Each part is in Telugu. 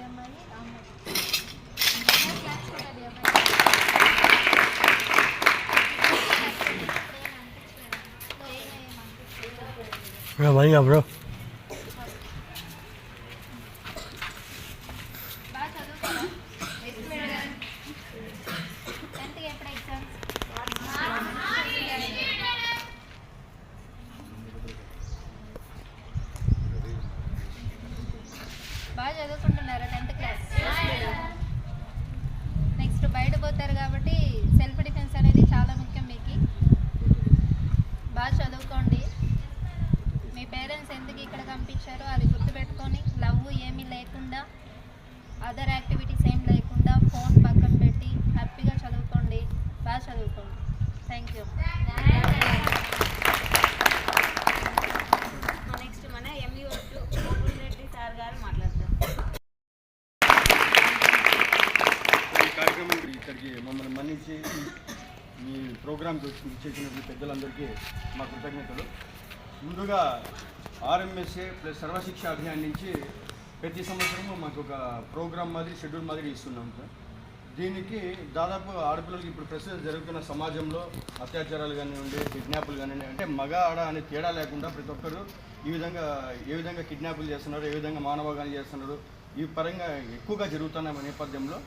బాగా చేసింది ఈ అమ్మాయి ఆ అమ్మాయి క్లాస్ కొట్టాలి ఈ అమ్మాయి మరిగా బ్రో బాగా చదువుతారా టెన్త్కి ఎప్పుడు ఎగ్జామ్స్ బాగా చదువుకుంటున్నారా టెన్త్ క్లాస్ నెక్స్ట్ బయట పోతారు కాబట్టి సెల్ఫ్ డిఫెన్స్ అనేది చాలా ముఖ్యం మీకు బాగా చదువుకోండి మీ పేరెంట్స్ ఎందుకు ఇక్కడ పంపించారో అది గుర్తుపెట్టుకొని లవ్ ఏమీ లేకుండా అదర్ యాక్టివిటీస్ ఏం లేకుండా ఫోన్ పక్కన పెట్టి హ్యాపీగా చదువుకోండి. బాగా చదువుకోండి. థ్యాంక్ యూ నెక్స్ట్ మన రెడ్డి సార్ గారు మాట్లాడతారు ఈ కార్యక్రమం ఇక్కడికి మమ్మల్ని మన్నించి మీ ప్రోగ్రామ్ చేసినటువంటి పెద్దలందరికీ మా కృతజ్ఞతలు. ముందుగా ఆర్ఎంఎస్ఏ ప్లస్ సర్వశిక్ష అభియాన్ నుంచి ప్రతి సంవత్సరము మాకు ఒక ప్రోగ్రామ్ మాదిరి షెడ్యూల్ మాదిరి ఇస్తున్నాం సార్. దీనికి దాదాపు ఆడపిల్లలకి ఇప్పుడు ప్రస్తుతం జరుగుతున్న సమాజంలో అత్యాచారాలు కానివ్వండి కిడ్నాపులు కానివ్వండి అంటే మగ ఆడ అనే తేడా లేకుండా ప్రతి ఒక్కరు ఈ విధంగా ఏ విధంగా కిడ్నాపులు చేస్తున్నారు ఏ విధంగా మానవగాని చేస్తున్నారు ఈ పరంగా ఎక్కువగా జరుగుతున్న నేపథ్యంలో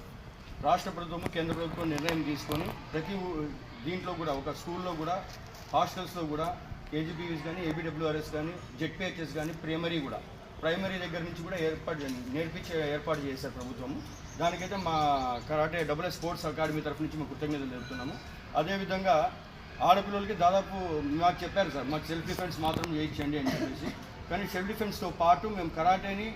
రాష్ట్ర ప్రభుత్వము కేంద్ర ప్రభుత్వం నిర్ణయం తీసుకొని ప్రతి దీంట్లో కూడా ఒక స్కూల్లో కూడా హాస్టల్స్లో కూడా కేజీపీవీస్ కానీ ఏబిడబ్ల్యూఆర్ఎస్ కానీ జెడ్పిహెచ్ఎస్ కానీ ప్రైమరీ కూడా ప్రైమరీ దగ్గర నుంచి కూడా ఏర్పాటు నేర్పించే ఏర్పాటు చేశారు ప్రభుత్వము దానికైతే మా కరాటే డబుల్ స్పోర్ట్స్ అకాడమీ తరఫు నుంచి మేము కృతజ్ఞతలు తెలుపుతున్నాము. అదేవిధంగా ఆడపిల్లలకి దాదాపు మాకు చెప్పారు సార్ మాకు సెల్ఫ్ డిఫెన్స్ మాత్రం చేయించండి అని చెప్పేసి. కానీ సెల్ఫ్ డిఫెన్స్తో పాటు మేము కరాటేని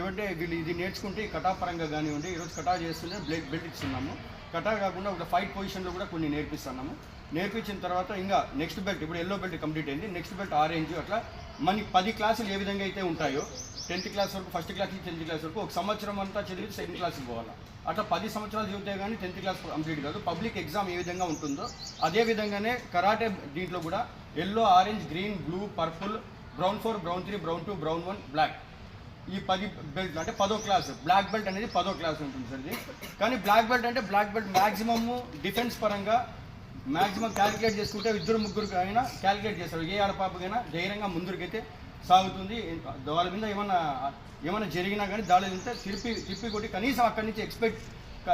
ఏమంటే వీళ్ళు ఇది నేర్చుకుంటే కటా పరంగా కానివ్వండి ఈరోజు కటా చేస్తుంటే బ్లెడ్ బెల్ట్ ఇస్తున్నాము. కటా కాకుండా ఒక ఫైట్ పొజిషన్లో కూడా కొన్ని నేర్పిస్తున్నాము. నేర్పించిన తర్వాత ఇంకా నెక్స్ట్ బెల్ట్ ఇప్పుడు ఎల్లో బెల్ట్ కంప్లీట్ అయింది. నెక్స్ట్ బెల్ట్ ఆరెంజ్ అట్లా మనకి పది క్లాసులు ఏ విధంగా అయితే ఉంటాయో టెన్త్ క్లాస్ వరకు ఫస్ట్ క్లాస్ నుంచి టెన్త్ క్లాస్ వరకు ఒక సంవత్సరం అంతా చదివి సెకండ్ క్లాస్కి పోవాలి. అట్లా పది సంవత్సరాలు చదివితే కానీ టెన్త్ క్లాస్ కంప్లీట్ కాదు. పబ్లిక్ ఎగ్జామ్ ఏ విధంగా ఉంటుందో అదే విధంగానే కరాటే దీంట్లో కూడా yellow orange green blue purple brown four brown three brown two brown one black. ఈ పది బెల్ట్ అంటే పదో క్లాస్. బ్లాక్ బెల్ట్ అనేది పదో క్లాస్ ఉంటుంది సార్ ఇది. కానీ బ్లాక్ బెల్ట్ అంటే బ్లాక్ బెల్ట్ మ్యాక్సిమమ్ డిఫెన్స్ పరంగా మ్యాక్సిమం క్యాలిక్యులేట్ చేసుకుంటే ఇద్దరు ముగ్గురికి అయినా క్యాలిక్యులేట్ చేస్తారు. ఏ ఆడపాపకైనా ధైర్యంగా ముందుకైతే సాగుతుంది. వాళ్ళ మీద ఏమన్నా ఏమైనా జరిగినా కానీ దాడి తింటే తిరిపి తిప్పి కొట్టి కనీసం అక్కడి నుంచి ఎక్స్పెక్ట్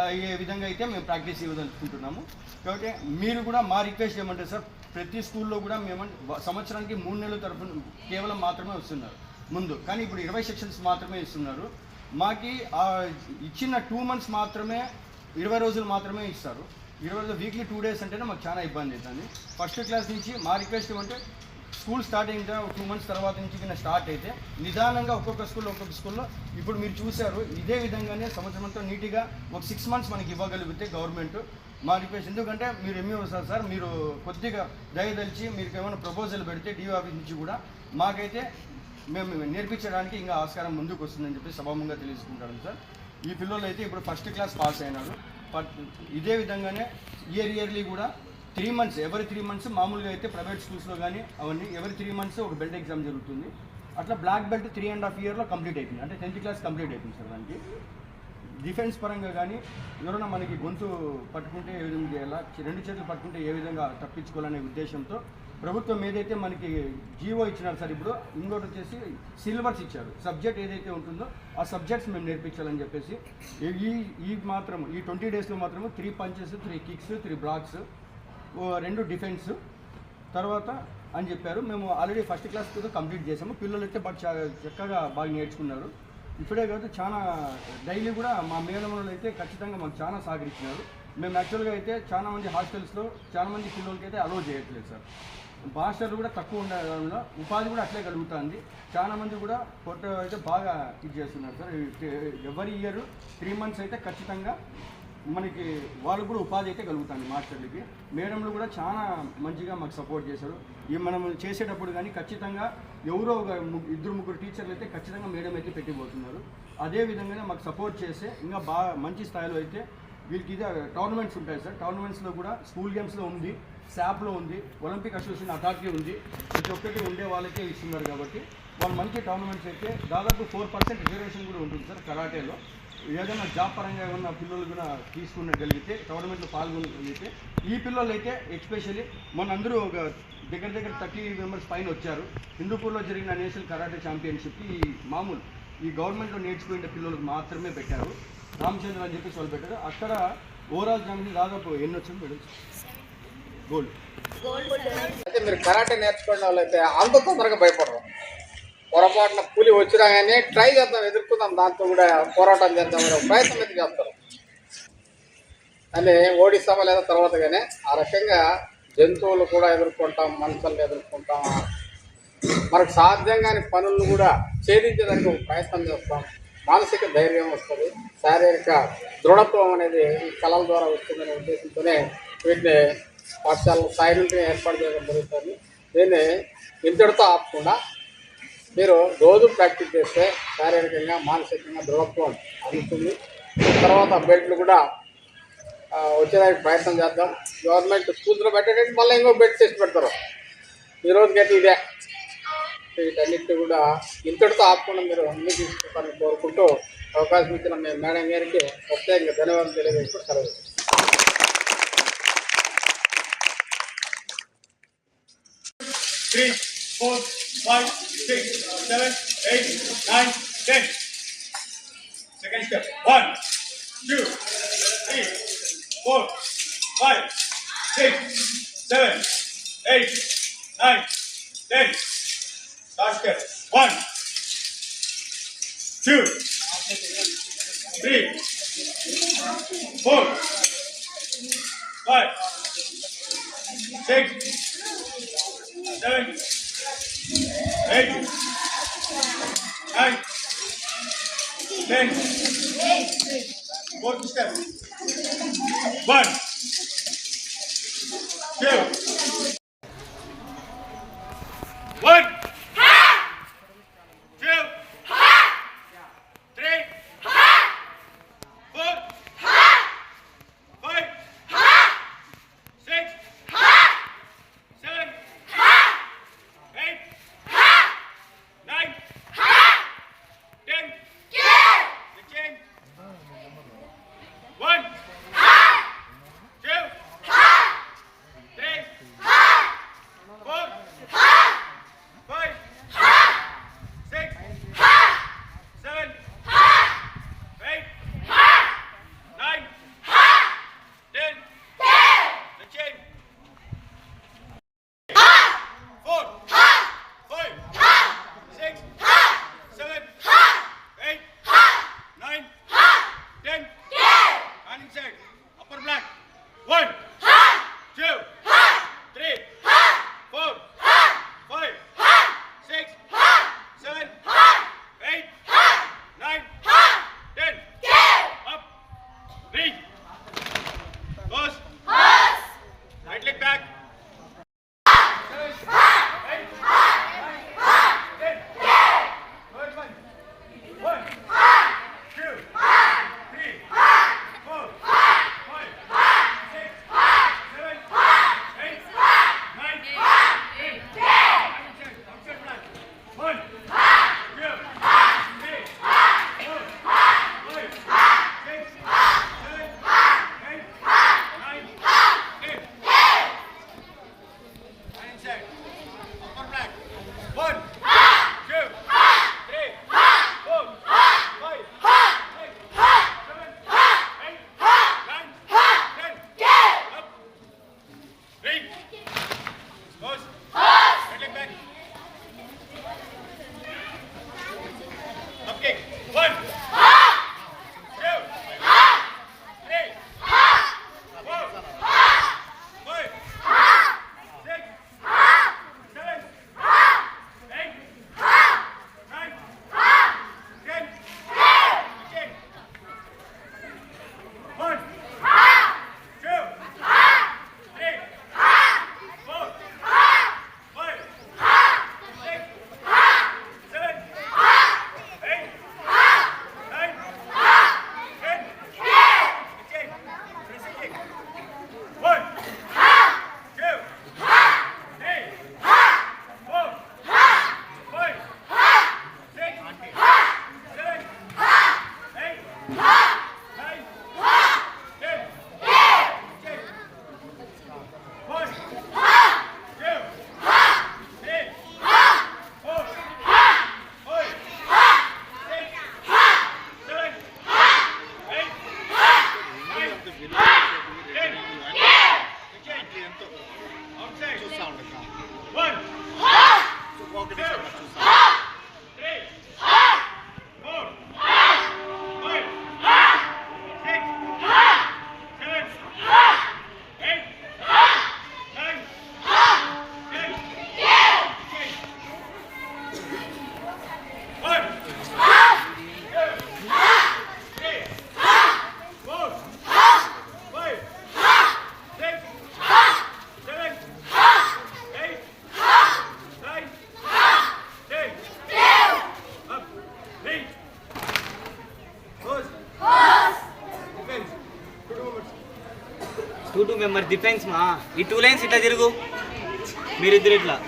అయ్యే విధంగా అయితే మేము ప్రాక్టీస్ ఇవ్వదలుచుకుంటున్నాము. కాబట్టి మీరు కూడా మా రిక్వెస్ట్ ఏమంటే సార్ ప్రతి స్కూల్లో కూడా మేము సంవత్సరానికి మూడు నెలల తరఫున కేవలం మాత్రమే వస్తున్నారు. ముందు. కానీ ఇప్పుడు ఇరవై సెక్షన్స్ మాత్రమే ఇస్తున్నారు. మాకి ఇచ్చిన టూ మంత్స్ మాత్రమే ఇరవై రోజులు మాత్రమే ఇస్తారు. ఇరవై వీక్లీ టూ డేస్ అంటేనే మాకు చాలా ఇబ్బంది అవుతుంది. ఫస్ట్ క్లాస్ నుంచి మా రిక్వెస్ట్ ఏమంటే స్కూల్ స్టార్ట్ అయిన తర్వాత టూ మంత్స్ తర్వాత నుంచి కింద స్టార్ట్ అయితే నిదానంగా ఒక్కొక్క స్కూల్లో ఒక్కొక్క స్కూల్లో ఇప్పుడు మీరు చూశారు ఇదే విధంగానే సంవత్సరం అంతా నీట్గా ఒక సిక్స్ మంత్స్ మనకి ఇవ్వగలిగితే గవర్నమెంట్ మా రిక్వెస్ట్. ఎందుకంటే మీరు ఎంఈఓ సార్ సార్ మీరు కొద్దిగా దయదలిచి మీరు ఏమైనా ప్రపోజల్ పెడితే డిఓ ఆఫీస్ నుంచి కూడా మాకైతే మేము నేర్పించడానికి ఇంకా ఆస్కారం ముందుకు వస్తుందని చెప్పి సభాముగా తెలుసుకుంటాను సార్. ఈ పిల్లలు అయితే ఇప్పుడు ఫస్ట్ క్లాస్ పాస్ అయినారు. ఇదే విధంగానే ఇయర్ ఇయర్లీ కూడా త్రీ మంత్స్ ఎవరి త్రీ మంత్స్ మామూలుగా అయితే ప్రైవేట్ స్కూల్స్లో కానీ అవన్నీ ఎవరి త్రీ మంత్స్ ఒక బెల్ట్ ఎగ్జామ్ జరుగుతుంది. అట్లా black belt three and half ఇయర్లో కంప్లీట్ అయిపోయింది. అంటే టెన్త్ క్లాస్ కంప్లీట్ అయిపోయింది సార్ దానికి. డిఫెన్స్ పరంగా కానీ ఎవరైనా మనకి గొంతు పట్టుకుంటే ఏ విధంగా చేయాలా రెండు చేతులు పట్టుకుంటే ఏ విధంగా తప్పించుకోవాలనే ఉద్దేశంతో ప్రభుత్వం ఏదైతే మనకి జీవో ఇచ్చినారు సార్ ఇప్పుడు ఇంకోటి వచ్చేసి సిలబస్ ఇచ్చారు. సబ్జెక్ట్ ఏదైతే ఉంటుందో ఆ సబ్జెక్ట్స్ మేము నేర్పించాలని చెప్పేసి ఈ- ఈ మాత్రం ఈ ట్వంటీ డేస్లో మాత్రము three punches three kicks three blocks రెండు డిఫెన్స్ తర్వాత అని చెప్పారు. మేము ఆల్రెడీ ఫస్ట్ క్లాస్ కూడా కంప్లీట్ చేసాము పిల్లలు అయితే బాగా చక్కగా బాగా నేర్చుకున్నారు. ఇప్పుడే కాదు చాలా డైలీ కూడా మా మేనమనులు అయితే ఖచ్చితంగా మాకు చాలా సహకరించినారు. మేము యాక్చువల్గా అయితే చాలా మంది హాస్టల్స్లో చాలా మంది పిల్లలకి అయితే అలో చేయట్లేదు సార్. భాషలు కూడా తక్కువ ఉండడంలో ఉపాధి కూడా అట్లే కలుగుతుంది. చాలా మంది కూడా కొత్త అయితే బాగా ఇది చేస్తున్నారు సార్. ఎవరి ఇయర్ త్రీ మంత్స్ అయితే ఖచ్చితంగా మనకి వాళ్ళు కూడా ఉపాధి అయితే కలుగుతుంది మాస్టర్లకి. మేడంలు కూడా చాలా మంచిగా మాకు సపోర్ట్ చేశారు. ఈ మనం చేసేటప్పుడు కానీ ఖచ్చితంగా ఎవరో ఒక ఇద్దరు ముగ్గురు టీచర్లు అయితే ఖచ్చితంగా మేడం అయితే పెట్టిపోతున్నారు. అదే విధంగానే మాకు సపోర్ట్ చేస్తే ఇంకా బాగా మంచి స్థాయిలో అయితే వీళ్ళకి ఇదే టోర్నమెంట్స్ ఉంటాయి సార్. టోర్నమెంట్స్లో కూడా స్కూల్ గేమ్స్లో ఉంది. శాప్లో ఉంది ఒలింపిక్ అసోసియేషన్ అథారిటీ ఉంది ప్రతి ఒక్కటి ఉండే వాళ్ళకే ఇస్తున్నారు కాబట్టి వాళ్ళు మంచి టోర్నమెంట్స్ అయితే దాదాపు ఫోర్ పర్సెంట్ రిజర్వేషన్ కూడా ఉంటుంది సార్ కరాటేలో. ఏదైనా జాబ్ పరంగా ఏమన్నా పిల్లలు కూడా తీసుకునగలిగితే టోర్నమెంట్లో పాల్గొనగలిగితే ఈ పిల్లలు అయితే ఎస్పెషల్లీ మన అందరూ ఒక దగ్గర దగ్గర థర్టీ మెంబర్స్ పైన వచ్చారు. హిందూపూర్లో జరిగిన నేషనల్ కరాటే ఛాంపియన్షిప్కి ఈ మామూలు ఈ గవర్నమెంట్లో నేర్చుకునే పిల్లలకు మాత్రమే పెట్టారు. రామచంద్ర అని చెప్పేసి వాళ్ళు పెట్టారు. అక్కడ ఓవరాల్ ఛాంపియన్ దాదాపు ఎన్ని వచ్చింది పెట్టచ్చు గోల్డ్. అయితే మీరు కరాటే నేర్చుకునే వాళ్ళైతే అంత తొందరగా భయపడరు. పొరపాటున పులి వచ్చినా కానీ ట్రై చేద్దాం ఎదుర్కొందాం. దాంతో కూడా పోరాటం చేద్దాం ప్రయత్నం అయితే చేస్తారు. అని ఓడిస్తామా లేదా తర్వాత కానీ ఆ రకంగా జంతువులు కూడా ఎదుర్కొంటాం మనుషులను ఎదుర్కొంటాం. మనకు సాధ్యం కాని పనులను కూడా ఛేదించడానికి ఒక ప్రయత్నం చేస్తాం. మానసిక ధైర్యం వస్తుంది శారీరక దృఢత్వం అనేది ఈ కళల ద్వారా వస్తుందనే ఉద్దేశంతోనే వీటిని పాఠశాల స్థాయి నుండి ఏర్పాటు చేయడం జరుగుతుంది. దీన్ని ఇంతటితో ఆపకుండా మీరు రోజు ప్రాక్టీస్ చేస్తే శారీరకంగా మానసికంగా దృఢత్వం అందుతుంది. తర్వాత బెడ్లు కూడా వచ్చేదానికి ప్రయత్నం చేద్దాం. గవర్నమెంట్ స్కూల్స్లో పెట్టేటట్టు మళ్ళీ ఇంకో బెడ్ చేసి పెడతారు. ఈ రోజుకైతే ఇదే. వీటన్నిటి కూడా ఇంతటితో ఆపకుండా మీరు అన్ని తీసుకుంటారని కోరుకుంటూ అవకాశం ఇచ్చిన మేము మేడం గారికి ప్రత్యేకంగా ధన్యవాదాలు తెలియజేస్తూ సెలవు. Three, four, five, six, seven, eight, nine, ten. Second step. One, two, three, four, five, Ei! Ei! Vem! Outro step. One! మరి డిఫెన్స్ మా. ఈ టూ లైన్స్ ఇట్లా తిరుగు. మీరిద్దరు ఇట్లా.